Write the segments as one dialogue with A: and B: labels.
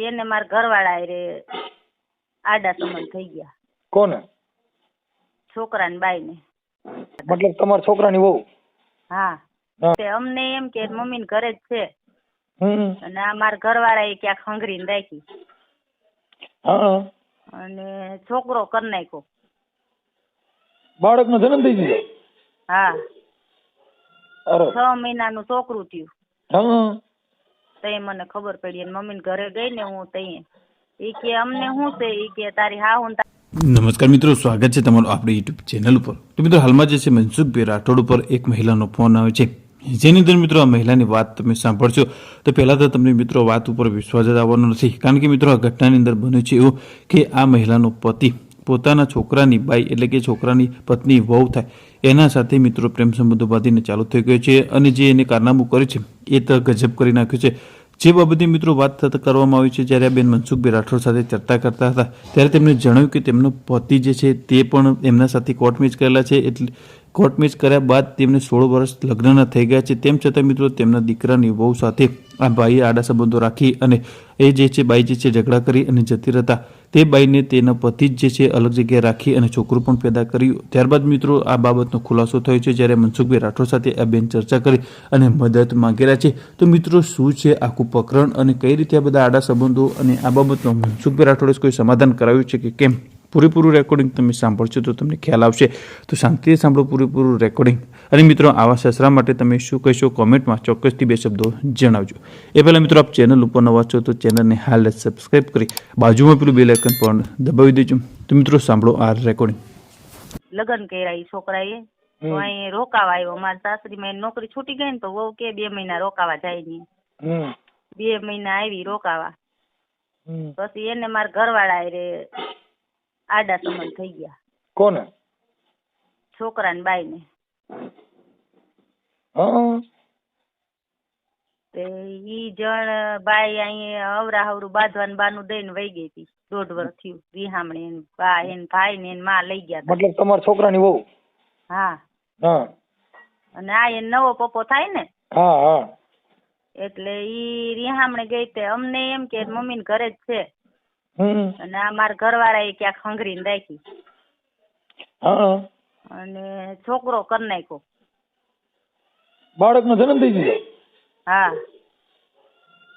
A: પછી એને માર ઘરવાળા હારે આડા સંબંધ થઈ ગયા.
B: કોને?
A: છોકરા ને બાઈ ને
B: મતલબ તમારા છોકરાની વહુ?
A: હા. તે અમને એમ કે મમ્મી ને ઘરે જ છે. અને આ મારા ઘરવાળા એ ક્યાંક હંગરીને રાખી. અને છોકરો કરી નાખ્યો.
B: બાળકનો જન્મ થઈ ગયો?
A: હા.
B: છ
A: છ મહિનાનું છોકરું થયું. તઈ મને ખબર પડી અને મમ્મી ઘરે ગઈ ને હું તઈ. એ કે અમને શું છે? એ કે તારી હા હું
C: નમસ્કાર મિત્રો, સ્વાગત છે તમારું આપણી યુટ્યુબ ચેનલ ઉપર. તો મિત્રો, હાલમાં જે છે મનસુખભાઈ રાઠોડ ઉપર એક મહિલાનો ફોન આવે છે. જેની અંદર મિત્રો આ મહિલાની વાત તમે સાંભળશો, તો પહેલાં તો તમને મિત્રો વાત ઉપર વિશ્વાસ જ આવવાનો નથી. કારણ કે મિત્રો, આ ઘટનાની અંદર બન્યું છે એવું કે આ મહિલાનો પતિ પોતાના છોકરાની બાઈ એટલે કે છોકરાની પત્ની વહુ થાય, એના સાથે મિત્રો પ્રેમ સંબંધો બાંધીને ચાલુ થઈ ગયો છે અને જે એને કારનામું કર્યું છે, એ તો ગજબ કરી નાખ્યું છે. જે બાબતે મિત્રો વાત થતા કરવામાં આવી છે, જ્યારે આ બેન મનસુખભાઈ રાઠોડ સાથે ચર્ચા કરતા હતા, ત્યારે તેમણે જણાવ્યું કે તેમનો પતિ જે છે, તે પણ એમના સાથે કોર્ટ મેચ કરેલા છે, એટલે કોર્ટ મેચ કર્યા બાદ તેમને સોળ વર્ષ લગ્નના થઈ ગયા છે. તેમ છતાં મિત્રો તેમના દીકરાની વહુ સાથે આ ભાઈએ આડા સંબંધો રાખી અને એ જે છે, બાઈ જે છે, ઝઘડા કરી અને જતી રહેતા તે બાઈને તેના પતિ જ જે છે અલગ જગ્યાએ રાખી અને છોકરું પણ પેદા કર્યું. ત્યારબાદ મિત્રો આ બાબતનો ખુલાસો થયો છે જ્યારે મનસુખભાઈ રાઠોડ સાથે આ બેન ચર્ચા કરી અને મદદ માંગેલા છે. તો મિત્રો, શું છે આખું પ્રકરણ અને કઈ રીતે આ બધા આડા સંબંધો અને આ બાબતનો મનસુખભાઈ રાઠોડે કોઈ સમાધાન કરાવ્યું છે કે કેમ? પૂરેપૂરું રેકોર્ડિંગ તમે સાંભળશો તો તમને ખ્યાલ આવશે. તો શાંતિથી સાંભળો પૂરેપૂરું રેકોર્ડિંગ અને મિત્રો આવા સસરા માટે તમે શું કહેશો કોમેન્ટમાં ચોક્કસથી બે શબ્દો જણાવજો. એ પહેલાં મિત્રો આપ ચેનલ ઉપર નવા છો તો ચેનલને હાલ સબસ્ક્રાઈબ કરી બાજુમાં પેલું બેલ આઇકન પણ દબાવી દેજો. તો મિત્રો સાંભળો આ રેકોર્ડિંગ
A: લગ્ન કર્યા ઈ છોકરાએ. તો અહીં રોકાવા આવ્યો. મારા સાસરીમાં નોકરી છૂટી ગઈ ને તો વહુ કે બે મહિના રોકાવા જાય નહીં. બે મહિના આવી રોકાવા. પછી એને મારા ઘરવાળા હારે આડા સંબંધ થઈ ગયા.
B: કોને?
A: છોકરા ને બાઈ ને તે ઈ જણ બાઈ અહીંયા અવરા હવરું બાંધવાનું બાનું દઈને વહી ગઈ હતી. દોઢ વર્ષ થયું. વિહામણી એને બા એને ભાઈ ને એને માં લઈ ગયા
B: મતલબ તમારા છોકરાની વહુ?
A: હા.
B: હા.
A: અને આ એને નવો પપ્પો થાય ને?
B: હા હા.
A: એટલે ઈ રિહામણે ગઈ તે અમને એમ કે મમ્મી ને ઘરે જ છે. અને આ મારા ઘરવાળા એ ક્યાંક હંગરીને રાખી.
B: હા.
A: અને છોકરો કરી નાખ્યો.
B: બાળકનો જન્મ થઈ ગયો?
A: હા.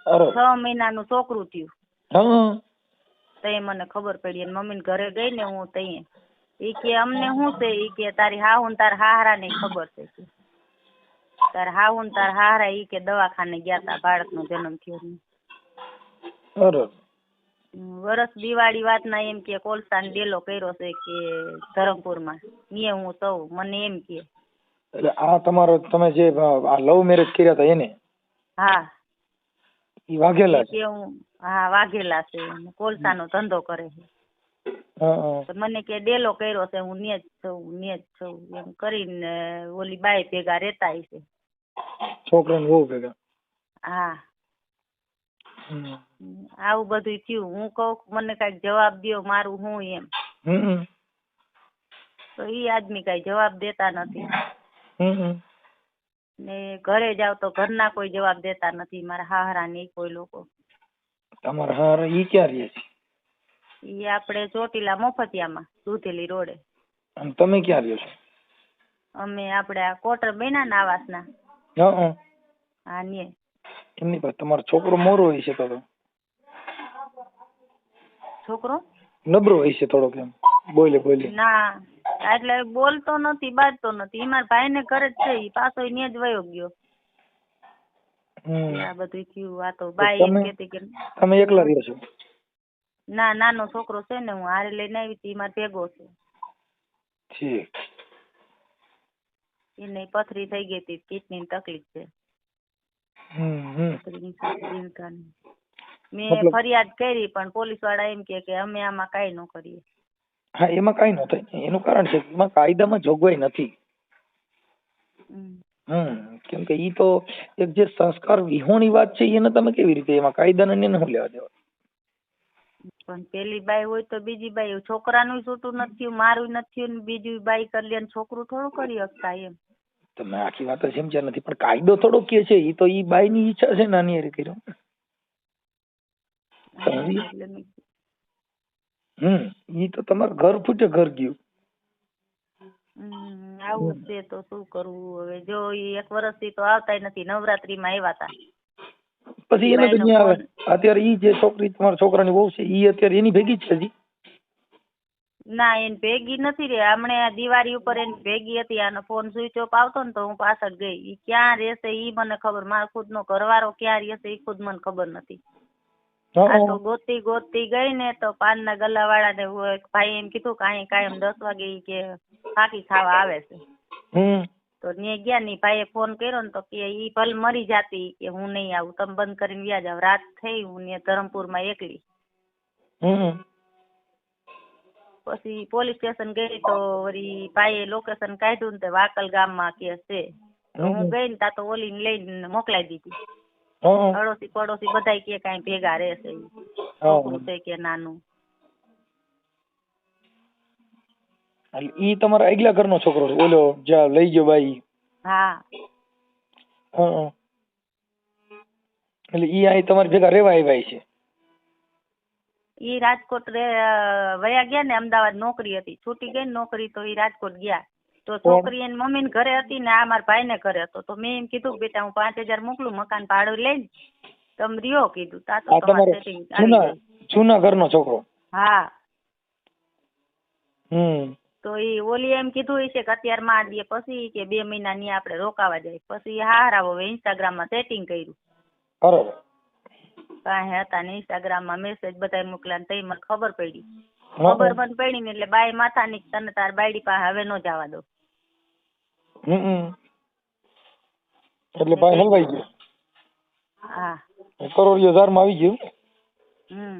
B: છ
A: છ મહિનાનું છોકરું થયું.
B: હા.
A: મને ખબર પડી અને મમ્મી ઘરે ગઈ ને હું તઈ ઈ કે અમને શું છે? ઈ કે તારી હાહુ ને તારા હાહરા ને ખબર છે તાર હાહુ ને તારા હાહરા એ કે દવાખાને ગયા તા બાળકનો જન્મ થયો ને
B: અરે.
A: વરસ દિવાળી વાતના એમ કે કોલસાને ડેલો કર્યો છે કે ધરમપુરમાં. નીએ હું સૌ મને એમ કે.
B: એટલે આ તમારો તમે જે આ લવ મેરેજ કર્યા હતા એને?
A: હા.
B: ઈ વાઘેલા છે
A: હું હા વાઘેલા છે. કોલસાનો ધંધો કરે છે. મને કે ડેલો કર્યો છે હું ન્યા જ છું નિયત છું. એમ કરીને ઓલી બાય ભેગા રહેતા છે
B: છોકરાની બહુ ભેગા?
A: હા. આવું બધું થયું. હું કહું મને કઈ જવાબ દો મારું હું એમ. તો ઈ આદમી કઈ જવાબ દેતા નથી. ને ઘરે જાવ તો ઘરના કોઈ જવાબ દેતા નથી. મારા હાહરા ને કોઈ લોકો.
B: તમારા હાહરા ઈ ક્યાં રહે છે?
A: ઈ આપણે ચોટીલા મફતિયામાં દૂધેલી રોડે.
B: અને તમે ક્યાં રહ્યો છો?
A: અમે આપણે આ કોટર બેના ના આવાસના.
B: હા. હા
A: ને.
B: એમની પાસે તમારો છોકરો મોરો હોય છે તો.
A: છોકરો?
B: નબળો હોય છે થોડોક એમ. બોલે બોલે.
A: ના એટલે બોલતો નથી બાજતો નથી. ઈ મારા ભાઈ ને ઘરે જ છે ઈ પાછો ન્યા જ વયો ગયો. આ બધું થયું આ તો બાઈ એમ કેતી કે
B: તમે એકલા રહ્યો છો?
A: ના નાનો છોકરો છે ને હું હારે લઈને આવી હતી મારે ભેગો છે.
B: ઠીક.
A: એને પથરી થઈ ગઈ હતી કિડની તકલીફ છે. સાથે. મેં ફરિયાદ કરી પણ પોલીસવાળા એમ કે કે અમે આમાં કાંઈ ન કરીએ.
B: હા એમાં કાંઈ ન થાય. એનું કારણ છે એમાં કાયદામાં જોગવાઈ નથી.
A: હમ.
B: કેમ કે ઈ તો એક જે સંસ્કાર વિહોણી વાત છે એને તમે કેવી રીતે એમાં કાયદાને એને શું લેવા દેવા?
A: પણ પેલી બાઈ હોય તો બીજી બાઈ છોકરાનું છૂટું નથી મારું નથી ને બીજી બાઈ કરી લે છોકરું થોડું કરી શકતા એમ.
B: તમે આખી વાત સમજ્યા નથી. પણ કાયદો થોડો કે છે એ તો ઈ બાઈની ઈચ્છા છે નાની હારે કર્યો હમ ઈ તો તમારું ઘર ફૂટે ઘર ગયું.
A: આવું છે તો શું કરવું હવે? જો ઈ એક વર્ષથી તો આવતા નથી નવરાત્રી માં આવ્યા હતા
B: પછી એને તો ન્યા આવે. અત્યારે ઈ જે છોકરી તમારા છોકરાની વહુ છે ઈ અત્યારે એની ભેગી જ છે હજી.
A: ના એને ભેગી નથી રે હમણે દિવાળી ઉપર એની ભેગી હતી આનો ફોન સ્વિચ ઓફ આવતો ને તો હું પાછળ ગઈ. ઈ ક્યાં રહેશે ઈ મને ખબર. મારો ખુદનો ઘરવાળો ક્યાં રહેશે ઈ ખુદ મને ખબર નથી. આ તો ગોતી ગોતી ગઈ ને તો પાનના ગલા વાળા ને ભાઈ એમ કીધું કે અહીં કાયમ દસ વાગે ઈ કે ફાકી ખાવા આવે છે. તો ને ગયા ની ભાઈએ ફોન કર્યો ને તો કે ઈ ભલે મરી જાતી કે હું નહીં આવું. તમે બંધ કરીને વ્યાજ આવ રાત થઈ હું ને ધરમપુરમાં એકલી.
B: હમ.
A: પછી પોલીસ સ્ટેશન ગઈ તો વળી ભાઈએ લોકેશન કાઢ્યું ને તે વાકલ ગામમાં કે છે. તો હું ગઈ ને તા તો ઓલીને લઈને મોકલાઈ દીધી. અડોશી પડોશી બધાય કે કાંઈ ભેગા રહેશે છોકરું છે કે નાનું.
B: એટલે ઈ તમારા આગલા ઘરનો છોકરો છે. ઓલો જ્યાં લઈ ગયો ભાઈ
A: હા.
B: એટલે ઈ અહીં તમારી ભેગા રેવા આવ્યા છે.
A: ઈ રાજકોટ વયા ગયા ને અમદાવાદ નોકરી હતી. છૂટી ગઈ ને નોકરી તો ઈ રાજકોટ ગયા. તો છોકરી એની મમ્મી ઘરે હતી ને આ મારા ભાઈ ને ઘરે હતો. તો મેં એમ કીધું બેટા હું પાંચ હજાર મોકલું મકાન ભાડું લઈને તમે રહ્યો કીધું. તા તો તમારે.
B: જૂના ઘરનો છોકરો?
A: હા.
B: હમ.
A: તો ઈ ઓલી એમ કીધું છે કે અત્યારે માં દે પછી કે બે મહિના ની આપણે રોકાવા જાય. પછી હારા હવે ઇન્સ્ટાગ્રામમાં સેટિંગ કર્યું.
B: બરાબર.
A: કાંઈ હતા ને ઇન્સ્ટાગ્રામમાં મેસેજ બધા મોકલ્યા ને તઈ મને ખબર પડી. ખબર મને પડી ને એટલે બાઈ માથા ની તને તાર બાયડી પાસે હવે નો જવા દો.
B: એટલે ભાઈ હલવાઈ ગયો.
A: હા.
B: કરોડિયો ઝારમાં આવી ગયો.
A: હમ.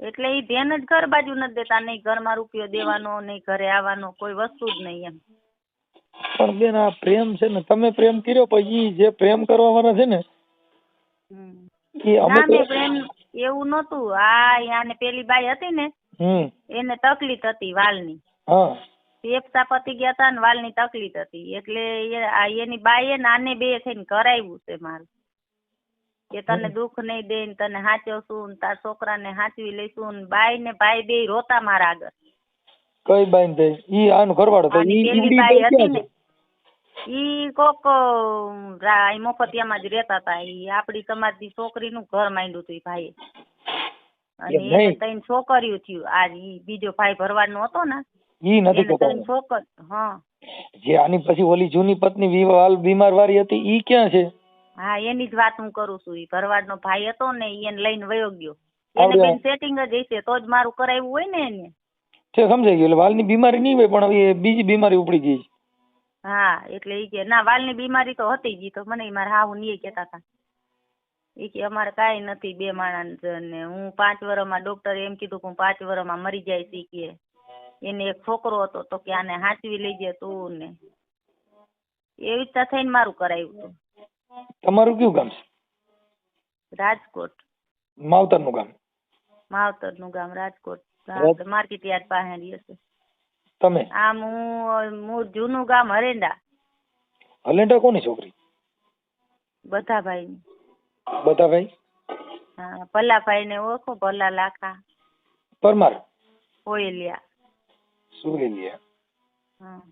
A: એટલે ઈ ધ્યાન જ ઘર બાજુ નથી દેતા નહીં ઘરમાં રૂપિયો દેવાનો નહીં ઘરે આવવાનો કોઈ વસ્તુ જ નહીં એમ.
B: પણ બેન આ પ્રેમ છે ને તમે પ્રેમ કર્યો પછી જે પ્રેમ કરવા વાળા છે ને
A: ના એવું નતું આ યાને પેલી બાઈ હતી ને એને તકલીફ હતી વાલની. ફેફસા પતી ગયા હતા ને વાલની તકલીફ હતી. એટલે એની બાઈએ ને આને બે થઈને કરાવ્યું છે મારું કે તને દુઃખ નહીં દે ને તને સાચવશું ને તાર છોકરાને સાચવી લઈશું ને બાઈ ને ભાઈ બે રોતા મારા આગળ.
B: કઈ બાઈ ને ઈ આનું ઘરવાળો તો ઈ
A: પેલી બાઈ હતી ને ઈ કોક રા- અહીં જ રહેતા હતા ઈ આપડી સમાજની છોકરીનું ઘર માંડ્યું હતું ઈ ભાઈએ. અને એને ત્રણ છોકરીઓ થયું. આ ઈ બીજો ભાઈ ભરવાનો હતો ને
B: ઈ નથી
A: ત્રણ છોકર હા.
B: જે આની પછી ઓલી જૂની પત્ની વિવાલ બીમાર વાળી હતી ઈ ક્યાં છે?
A: હા એની જ વાત હું કરું છું. ઈ ભરવાડનો ભાઈ હતો ને ઈ એને લઈને વયો ગયો. એને બેન સેટિંગ જ હશે તો જ મારું કરાવ્યું હોય ને એને.
B: છે સમજાઈ ગયું. એટલે વાલની બીમારી નહીં હોય પણ હવે બીજી બીમારી ઉપડી ગઈ છે.
A: હા એટલે ઈ કે ના વાલની બીમારી તો હતી જ ઈ તો મને મારા હાહુ ને ઈ કહેતા હતા. ઈ કે અમારે કાંઈ નથી બે માણસ ને હું પાંચ વર્ષમાં ડોક્ટરે એમ કીધું કે હું પાંચ વર્ષમાં મરી જાય ઈ કે. એને એક છોકરો હતો તો કે આને લઈ જાય તું ને. એવી રીતના થઈને મારું કરાવ્યું હતું
B: તમારું કયું ગામ છે?
A: રાજકોટ.
B: માવતરનું ગામ.
A: માવતરનું ગામ રાજકોટ. માર્કેટ યાર્ડ પાસે રહે છે.
B: તમે?
A: આમ હું હું જૂનું ગામ હરેંડા.
B: હલેન્ડા કોની છોકરી?
A: બધા ભાઈ
B: બધા ભાઈ?
A: હા ભલ્લાભાઈ ને ઓળખો ભલ્લા લાખા.
B: પરમાર?
A: ઓયલિયા
B: સુરેલિયા
A: હા.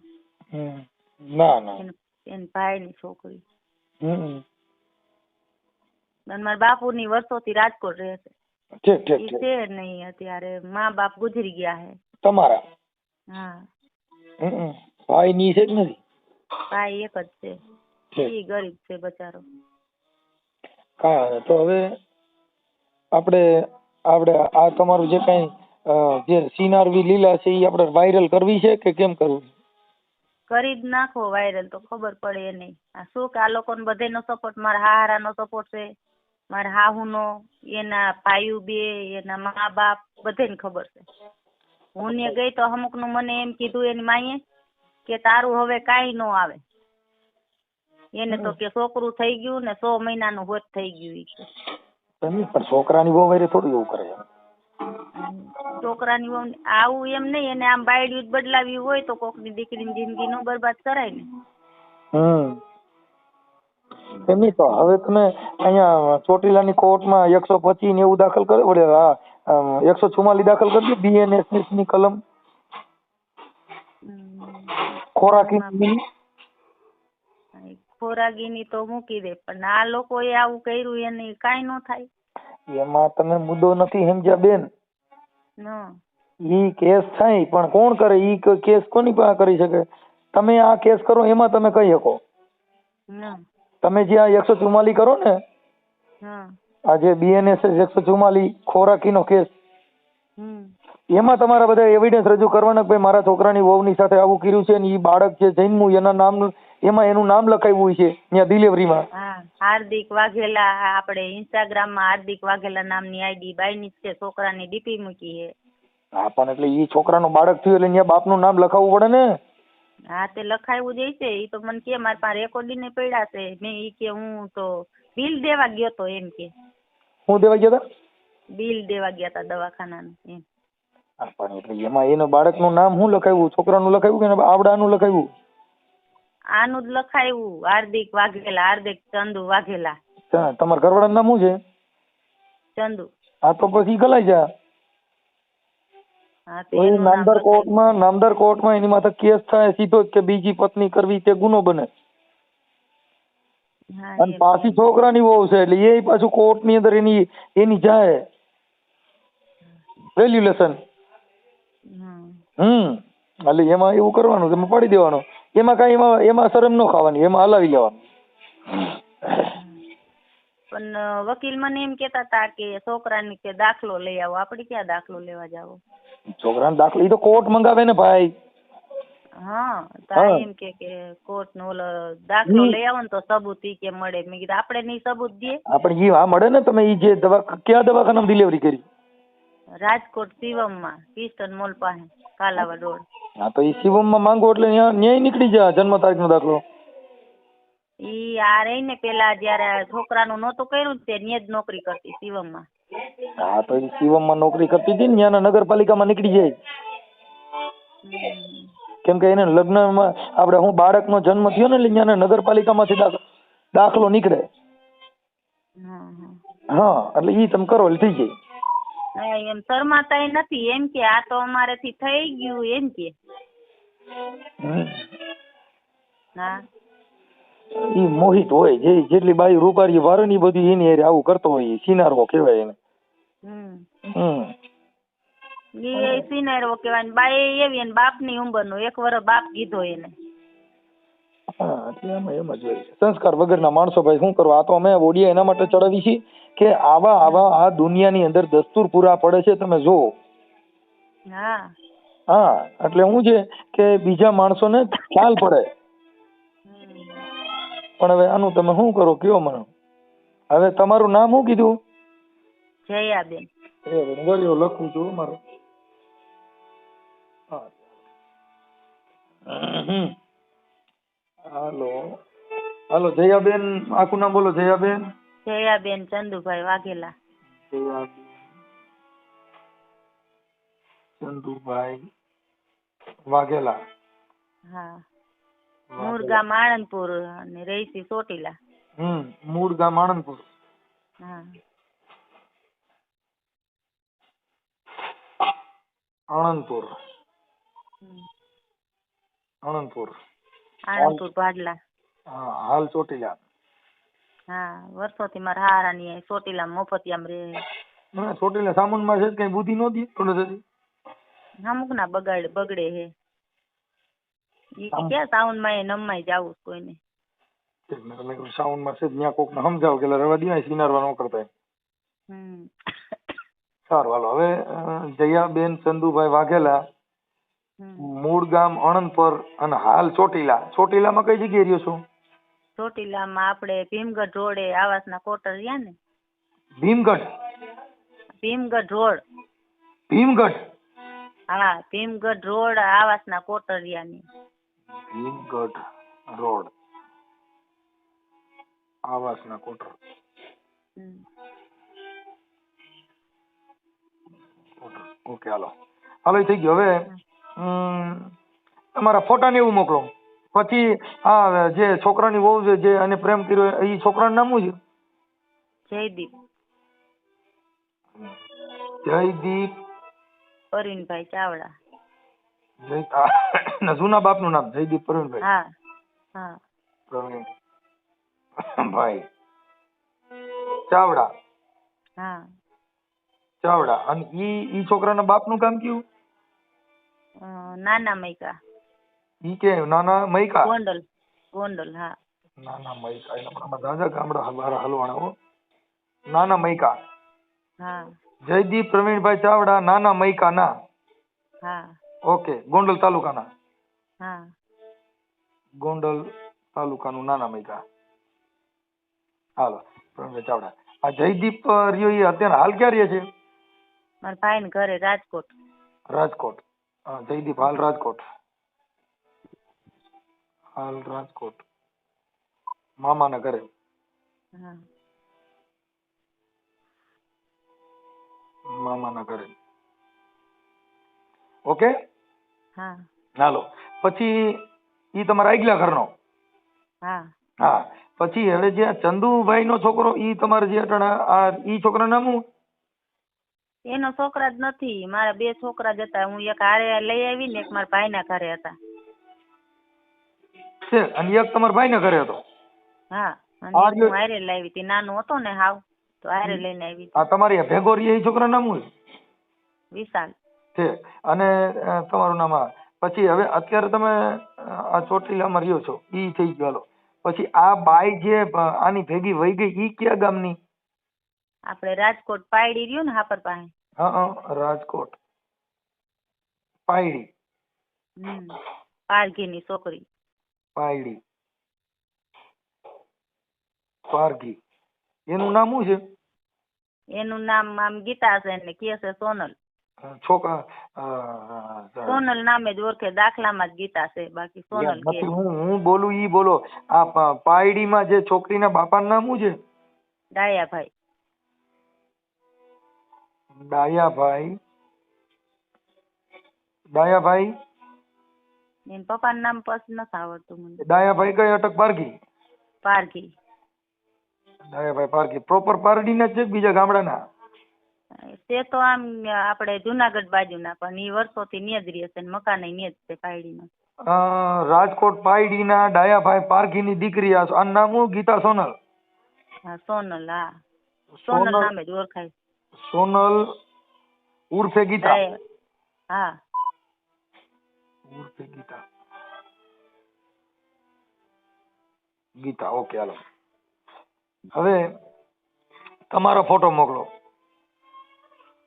B: હમ ના ના.
A: એન ભાઈ ની છોકરી.
B: હમ
A: અને મારા વર્ષો વર્ષોથી રાજકોટ રહે છે.
B: ઠીક ઠીક ઠીક.
A: છે નહીં અત્યારે. મા બાપ ગુજરી ગયા છે.
B: તમારા?
A: હા.
B: ભાઈ ની છે કે નથી?
A: ભાઈ એક જ છે. ઈ ગરીબ છે બચારો.
B: કાંઈ તો હવે આપણે આપણે આ તમારું જે કઈ જે સીનારવી લીલા છે એ આપણે વાયરલ કરવી છે કે કેમ કરવું
A: કરી જ નાખો વાયરલ તો ખબર પડે નહીં આ શું કે આ લોકોને બધેનો સપોર્ટ મારા હારાનો સપોર્ટ છે મારા હાહુનો એના ભાઈઓ બે એના મા બાપ બધેને ખબર છે. હું ને ગઈ તો અમુકનું મને એમ કીધું એની માયે કે તારું હવે કાંઈ ન આવે. એને તો કે છોકરું થઈ ગયું ને સો મહિનાનું હોત થઈ ગયું ઈ કે
B: એમ પણ છોકરાની બહુ વારે થોડું એવું કરે
A: છોકરાની બહુ આવું એમ નહીં એને આમ બાયડ્યું જ બદલાવી હોય તો કોકની દીકરીની જિંદગી નો બરબાદ કરાય ને.
B: હમ. એમ તો હવે તમે અહીંયા ચોટીલાની કોર્ટમાં એકસો પચીસ ને એવું દાખલ કરે વડે હા એકસો ચુમ્માલીસ દાખલ કરજો બીએનએસની કલમ
A: હમ.
B: ખોરાકી
A: હા, ખોરાકીની. તો મૂકી દે પણ આ લોકોએ આવું કર્યું એને કાંઈ ન થાય.
B: એમાં તમે મુદ્દો નથી સમજ્યા બેન. ઈ કેસ થાય પણ કોણ કરે? ઈ કેસ કોની પાસે કરી શકે? તમે આ કેસ કરો એમાં તમે કહી શકો. તમે જે આ એકસો ચુમ્માલીસ કરો ને.
A: હા
B: આ બીએનએસ એકસો ચુમ્માલીસ ખોરાકીનો કેસ. એમાં તમારા બધા એવિડન્સ રજૂ કરવાના કે ભાઈ મારા છોકરાની વહુની સાથે આવું કર્યું છે ને એ બાળક છે જન્મ્યું એના નામ એમાં એનું નામ લખાવ્યું છે ત્યાં ડિલિવરીમાં
A: હાર્દિક વાઘેલા આપણે ઇન્સ્ટાગ્રામમાં હાર્દિક વાઘેલા નામની આઈડી બાયની છે છોકરાની ડીપી મૂકી છે.
B: હા પણ એટલે એ છોકરાનો બાળક થયું એટલે ત્યાં બાપનું નામ લખાવવું પડે ને?
A: હા તે લખાયું જ છે એ તો મને કે મારા પાસે રેકોર્ડિંગ પડ્યા છે મેં એ કે હું તો બિલ દેવા ગયો તો એમ કે.
B: હું દેવા ગયા હતા
A: બિલ દેવા ગયા તા દવાખાનાનું
B: હા, પણ એટલે એમાં એના બાળકનું નામ શું લખાવ્યું? છોકરાનું લખાવ્યું કે આવડાનું લખાવ્યું?
A: આનું જ લખાયું. હાર્દિક વાઘેલા હાર્દિક ચંદુ વાઘેલા.
B: તમારા ઘરવાળાનું નામ શું છે?
A: ચંદુ.
B: હા તો પછી ગલાઈ જા. નામદાર કોર્ટમાં નામદાર કોર્ટમાં એની માથે કેસ થાય સીધો કે બીજી પત્ની કરવી તે ગુનો બને. અને પાછી છોકરાની વહુ છે એટલે એ પાછું કોર્ટની અંદર એની એની જાય. વેલ્યુલેશન
A: હમ.
B: હમ. એટલે એમાં એવું કરવાનું એમાં પાડી દેવાનું. એમાં કાંઈ એમાં એમાં શરમ ન ખાવાની એમાં હલાવી લેવાનું.
A: પણ વકીલ મને એમ કેતા હતા કે છોકરાની કે દાખલો લઈ આવો. આપણે ક્યાં દાખલો લેવા જાવો?
B: છોકરાનો દાખલો એ તો કોર્ટ મંગાવે ને ભાઈ.
A: હા તારે એમ કે કે કોર્ટ નો ઓલો દાખલો લઈ આવો ને તો સબૂત ઈ કે મળે. મેં કીધું આપણે નહીં સબૂત દઈએ.
B: આપણે ઈ હા મળે ને તમે ઈ જે દવા કયા દવાખાનામાં ડિલિવરી કરી?
A: રાજકોટ શિવમમાં કિસ્ટન મોલ પાસે કાલાવા રોડ.
B: હા તો ઈ શિવમમાં માંગો એટલે ન્યાય નીકળી જાય જન્મ તારીખનો દાખલો.
A: ઈ આ રહી ને પેલા જયારે છોકરાનું નહોતું કર્યું તે ન્યા જ નોકરી કરતી શિવમમાં.
B: હા તો ઈ શિવમમાં નોકરી કરતી હતી ને નગરપાલિકા નગરપાલિકામાં નીકળી જાય. કેમ કે એને લગ્નમાં આપણે હું બાળકનો જન્મ થયો ને એટલે નગરપાલિકામાંથી દાખલો નીકળે. હા એટલે ઈ તમે કરો એટલે થઈ જાય.
A: એમ શરમાતા નથી એમ કે આ તો અમારેથી થઈ ગયું એમ કે. હા.
B: ઈ મોહિત હોય જે જેટલી બાઈ રૂપારી વારે ની બધી એની હારે આવું કરતો હોય સિનારો કહેવાય એને.
A: હમ. ઈ સિનેરો કહેવાય ને બાઈ એવી ને બાપની ઉંમરનો. એક વર્ષ બાપ કીધો એને.
B: હા એટલે એમાં એમ જ હોય સંસ્કાર વગરના માણસો ભાઈ શું કરવા? આ તો અમે ઓડિયા એના માટે ચડાવી છીએ કે આવા આવા આ દુનિયાની અંદર દસ્તુર પૂરા પડે છે તમે જુઓ.
A: હા.
B: હા એટલે શું છે કે બીજા માણસોને ખ્યાલ પડે. પણ હવે આનું તમે શું કરો? કયો મને હવે તમારું નામ શું કીધું?
A: જયાબેન.
B: એ વળ્યો લખું છું મારું. હાલો. હાલો જયાબેન આખું નામ બોલો જયાબેન.
A: જયાબેન ચંદુભાઈ વાઘેલા.
B: જયાબેન ચંદુભાઈ વાઘેલા.
A: હા. મૂળ ગામ આણંદપુર અને રહીશી ચોટીલા.
B: હમ મૂળ ગામ આણંદપુર
A: હા.
B: આણંદપુર.
A: હમ.
B: આણંદપુર
A: આણંદપુર ભાડલા
B: હા હાલ ચોટીલા.
A: હા વર્ષોથી મારા હારાની ચોટીલા મફતિયામ રહે
B: ના ચોટીલા સામાનમાં છે કઈ બુદ્ધિ નહોતી નથી.
A: અમુક ના બગાડે બગડે હે. ઈ. ક્યાં સાઉન્ડમાં એ નમાઈ જાવું કોઈને?
B: મેં તમે સાઉન્ડમાં છે ત્યાં કોકને સમજાવ કે રવા દે સિનારવા ન કરતા
A: હમ.
B: સારું હાલો. હવે જયાબેન ચંદુભાઈ વાઘેલા. મૂળ ગામ અણંદપર અને હાલ ચોટીલા. ચોટીલામાં કઈ જગ્યાએ રહ્યો છો?
A: ચોટીલામાં આપણે ભીમગઢ રોડે આવાસના કોટર રહ્યા ને.
B: ભીમગઢ?
A: ભીમગઢ રોડ.
B: ભીમગઢ?
A: હા ભીમગઢ રોડ આવાસના કોટરિયાની રહ્યા ની.
B: Bhimgadh road. આવાસના quarter quarter okay hello. Hello એ થઈ ગયું. હવે તમારા ફોટા ને એવું મોકલો. પછી આ જે છોકરાની વહુ છે જે અને પ્રેમ કર્યો એ છોકરાનું નામ શું
A: જયદીપ
B: છે? જયદીપ.
A: પરવીનભાઈ ચાવડા.
B: જય જૂના બાપનું નામ જયદીપ પ્રવીણભાઈ
A: હા હા.
B: પ્રવીણ ભાઈ ચાવડા.
A: હા.
B: ચાવડા. અને ઈ ઈ છોકરાના બાપનું કામ કયું?
A: નાના મૈકા
B: ઈ કે નાના મૈકા
A: ગોંડલ ગોંડલ હા
B: નાના મૈકા એટલે આપણા દાદા ગામડા હલવારા હલવાણા હો નાના મૈકા
A: હા
B: જયદીપ પ્રવીણભાઈ ચાવડા નાના મૈકા ના
A: હા
B: ઓકે ગોંડલ તાલુકાના
A: હા
B: ગોંડલ તાલુકાનું નાના મૈકા હાલો પ્રવીણભાઈ ચાવડા આ જયદીપ રહ્યો એ અત્યારે હાલ ક્યાં રહે છે
A: મારા ભાઈ ઘરે રાજકોટ
B: રાજકોટ હા જયદીપ હાલ રાજકોટ હાલ રાજકોટ મામાના ઘરે
A: હા
B: મામાના ઘરે ઓકે
A: હા
B: હાલો પછી ઈ તમારા આગલા ઘરનો
A: હા
B: હા પછી હવે જે ચંદુભાઈ નો છોકરો ઈ તમારે જે અટાણે આ ઈ છોકરા નામ શું
A: એનો છોકરા જ નથી. મારા બે છોકરા જ હતા. હું એક હારે લઈ આવી ને એક મારા ભાઈના ઘરે હતા.
B: છે અને એક તમારા ભાઈ ના ઘરે હતો?
A: હા અને હું હારે લાવી હતી. નાનો હતો ને હાવ તો હારે લઈને આવી
B: આ તમારી ભેગો રહી એ છોકરા નામ શું
A: વિશાલ.
B: છે અને અ, તમારું નામ આ. પછી હવે અત્યારે તમે અ, આ ચોટીલામાં રહ્યો છો. ઈ થઈ ગયો હાલો. પછી આ બાઈ જે અ, આની ભેગી વહી ગઈ ઈ કયા ગામની?
A: આપણે રાજકોટ પાયડી રહ્યું ને હાપર પાસે.
B: હા રાજકોટ. પાયડી.
A: હમ પારઘીની છોકરી.
B: પાયડી. પારઘી. એનું નામ શું છે?
A: એનું નામ આમ ગીતા છે ને કે છે સોનલ.
B: છોકરા
A: સોનલ નામે જ ઓળખે દાખલામાં જ ગીતા છે બાકી સોનલ કે.
B: હું હું બોલું ઈ બોલો. આ પાયડીમાં જે છોકરીના બાપાનું નામ શું છે?
A: ડાયાભાઈ.
B: ડાયાભાઈ ડાયાભાઈ
A: એન પપ્પાનું નામ પછી નથી આવડતું મને.
B: ડાયાભાઈ કઈ અટક પારકી
A: પારકી
B: ડાયાભાઈ પારકી પ્રોપર પારડીના જ છે કે બીજા ગામડાના?
A: તે તો આમ આપણે જુનાગઢ બાજુના પણ ઈ વર્ષોથી ન્યા જ રહે છે ને મકાન ન્યા જ છે પાયડીમાં
B: રાજકોટ પાયડીના ડાયાભાઈ પારગીની દીકરી આ નામ હું ગીતા સોનલ?
A: હા સોનલ હા. સોનલ નામે જ ઓળખાય.
B: સોનલ ઉર્ફે ગીતા.
A: હા.
B: ઉર્ફે ગીતા. Gita okay hello. હવે તમારો ફોટો મોકલો.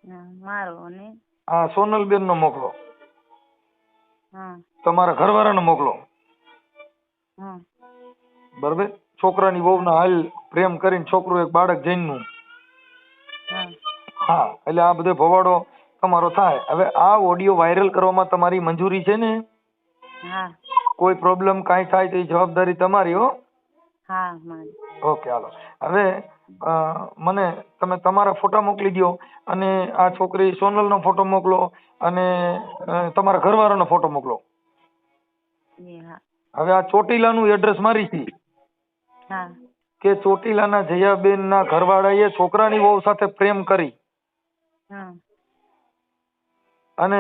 A: હા, મારો અને
B: આ સોનલબેન નો મોકલો.
A: હા.
B: તમારા ઘરવાળાનો મોકલો.
A: હા.
B: બરાબર? છોકરાની વહુના હાલ પ્રેમ કરીને છોકરો એક બાળક જૈનનું
A: હા
B: હા એટલે આ બધો ભવાડો તમારો થાય. હવે આ ઓડિયો વાયરલ કરવામાં તમારી મંજૂરી છે ને?
A: હા.
B: કોઈ પ્રોબ્લેમ કાંઈ થાય તો એ જવાબદારી તમારી હો.
A: હા મારી.
B: Okay hello. હવે મને તમે તમારા ફોટા મોકલી દો અને આ છોકરી સોનલનો ફોટો મોકલો અને તમારા ઘરવાળાનો ફોટો મોકલો. હવે આ ચોટીલાનું એડ્રેસ મારી છે.
A: હા.
B: કે ચોટીલાના જયાબેનના ઘરવાળાએ છોકરાની વહુ સાથે પ્રેમ કરી. અને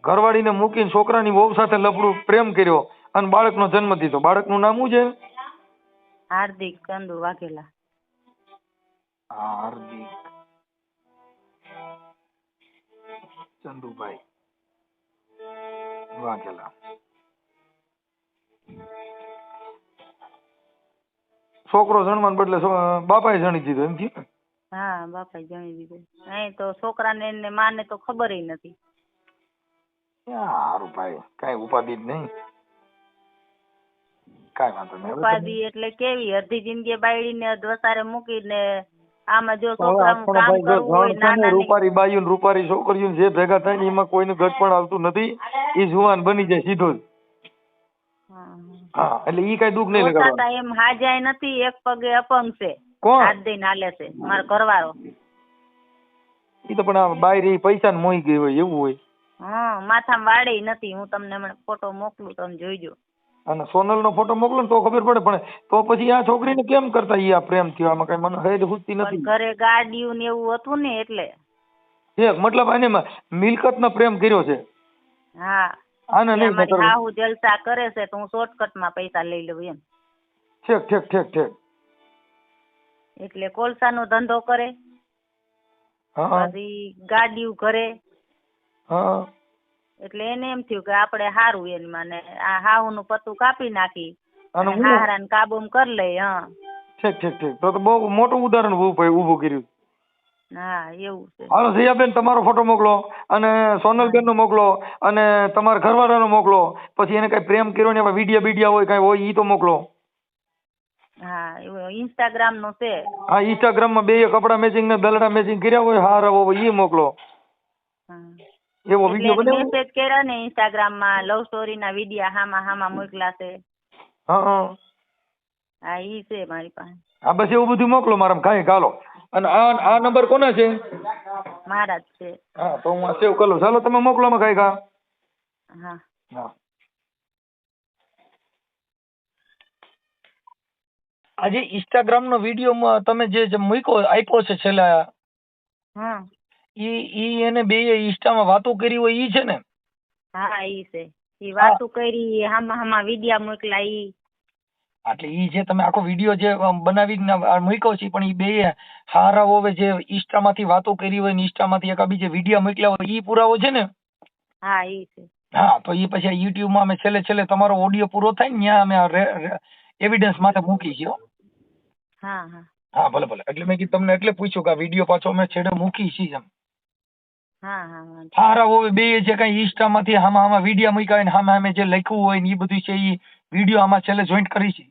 B: ઘરવાળીને મૂકીને છોકરાની વહુ સાથે લફડું પ્રેમ કર્યો અને બાળકનો જન્મ દીધો. બાળકનું નામ શું છે?
A: હાર્દિક ચંદુ વાઘેલા.
B: હાર્દિક. ચંદુભાઈ વાઘેલા. છોકરો જણવાને બદલે બાપાએ જણી દીધો એમ થયું ને?
A: હા બાપાએ જમી દીધું અહીં તો છોકરાને ને માને તો ખબર નથી.
B: સારું ભાઈ કઈ ઉપાધિ જ નહીં. કાંઈ વાંધો નહીં
A: ઉપાધિ એટલે કેવી? અડધી જિંદગી બાયડીને વસારે મૂકીને આમાં જો
B: છોકરા
A: કામ કરવું હોય નાના
B: રૂપારી બાયુ ને રૂપારી છોકરીઓ જે ભેગા થાય ને એમાં કોઈનું ઘટ પણ આવતું નથી એ જુવાન બની જાય સીધો જ. હા એટલે ઈ કઈ દુઃખ નહીં લગાડવાનું.
A: એમ હાજાય નથી એક પગે અપંગ છે.
B: કોણ?
A: હાથ દઈને હાલે છે. મારો ઘરવાળો.
B: ઈ તો પણ આ બાયરી પૈસા ને મોઈ ગઈ હોય એવું હોય.
A: હા માથામાં વાળે નથી. હું તમને હમણાં ફોટો મોકલું તમે જોઈજો.
B: અને સોનલ નો ફોટો મોકલો ને તો ખબર પડે પણ તો પછી આ છોકરીને કેમ કરતા ઈ આ પ્રેમ થયો? આમાં કઈ મને હુજતી
A: પણ
B: નથી.
A: ઘરે ગાડીયું ને એવું હતું ને એટલે.
B: એક મતલબ આને મિલકતનો પ્રેમ કર્યો છે.
A: હા.
B: આને નહીં કરવો
A: હાહુ જલસા કરે છે તો હું શોર્ટકટમાં પૈસા લઈ લઉં એમ.
B: ઠીક ઠીક ઠીક ઠીક.
A: એટલે કોલસાનો ધંધો કરે
B: હા.
A: પછી ગાડીઓ ઘરે.
B: હા.
A: એટલે એને એમ થયું કે આપણે હારું એની માને આ હાહુનું પતું કાપી નાખી
B: અને
A: અને
B: હું
A: કરી લઈ હા.
B: ઠીક ઠીક ઠીક. તો બહુ મોટું ઉદાહરણ ઊભું કર્યું.
A: હા એવું છે.
B: હાલો જયાબેન તમારો ફોટો મોકલો અને સોનલબેન નો મોકલો અને તમારા ઘરવાળાનો મોકલો પછી એને કઈ પ્રેમ કર્યો ને એવા વિડીયા બીડિયા હોય કઈ હોય ઈ તો મોકલો.
A: હા એવું ઇન્સ્ટાગ્રામનું છે.
B: હા ઇન્સ્ટાગ્રામમાં બે કપડા મેચિંગ ને દલડા મેચિંગ કર્યા હોય હાર હોય ઈ મોકલો. એવો વીડિયો બનાવો
A: મેસેજ કર્યા ને ઇન્સ્ટાગ્રામમાં લવ સ્ટોરી ના વિડિયા હામા હામા મોકલા છે.
B: હા હા.
A: ઈ છે મારી પાસે.
B: હા બસ એવું બધું મોકલો મારા કાંઈ કાલો અને આ આ નંબર કોના છે?
A: મારા જ છે.
B: હા તો હું આ સેવ કરું ચાલો તમે મોકલો માં કાંઈ કા
A: હા.
B: હા. આજે ઇન્સ્ટાગ્રામ નો વીડિયો તમે જે મૂક્યો આપ્યો છે છેલ્લા
A: હા.
B: ઈ ઈ એને બે ઇન્સ્ટામાં વાતો કરી હોય ઈ છે ને?
A: હા ઈ છે. ઈ વાતો કરી હામા હામા વિડિયા મોકલા ઈ.
B: એટલે ઈ જે તમે આખો વીડિયો જે બનાવી બનાવીને મૂક્યો છે પણ ઈ બે હારા હોવે જે ઇન્સ્ટામાંથી વાતો કરી હોય ને ઇન્સ્ટામાંથી એકા બીજે વીડિયો મોકલ્યા હોય ઈ પુરાવો છે ને?
A: હા ઈ છે.
B: હા તો ઈ પછી યુટ્યુબમાં અમે છેલ્લે છેલ્લે તમારો ઓડિયો પૂરો થાય ને ત્યાં અમે એવિડન્સ માટે મૂકી છે હો.
A: હા. હા
B: ભલે ભલે. એટલે મેં કીધું તમને એટલે પૂછ્યું કે આ વીડિયો પાછો અમે છેડે મૂકી છીએ એમ.
A: હા હા
B: હારા હોવે બે જે કઈ ઇન્સ્ટામાંથી આમાં આમાં વીડિયો મૂક્યા હોય ને આમાં અમે જે લખ્યું હોય ને ઈ બધું છે એ વીડિયો આમાં છેલ્લે જોઈન્ટ કરી છે.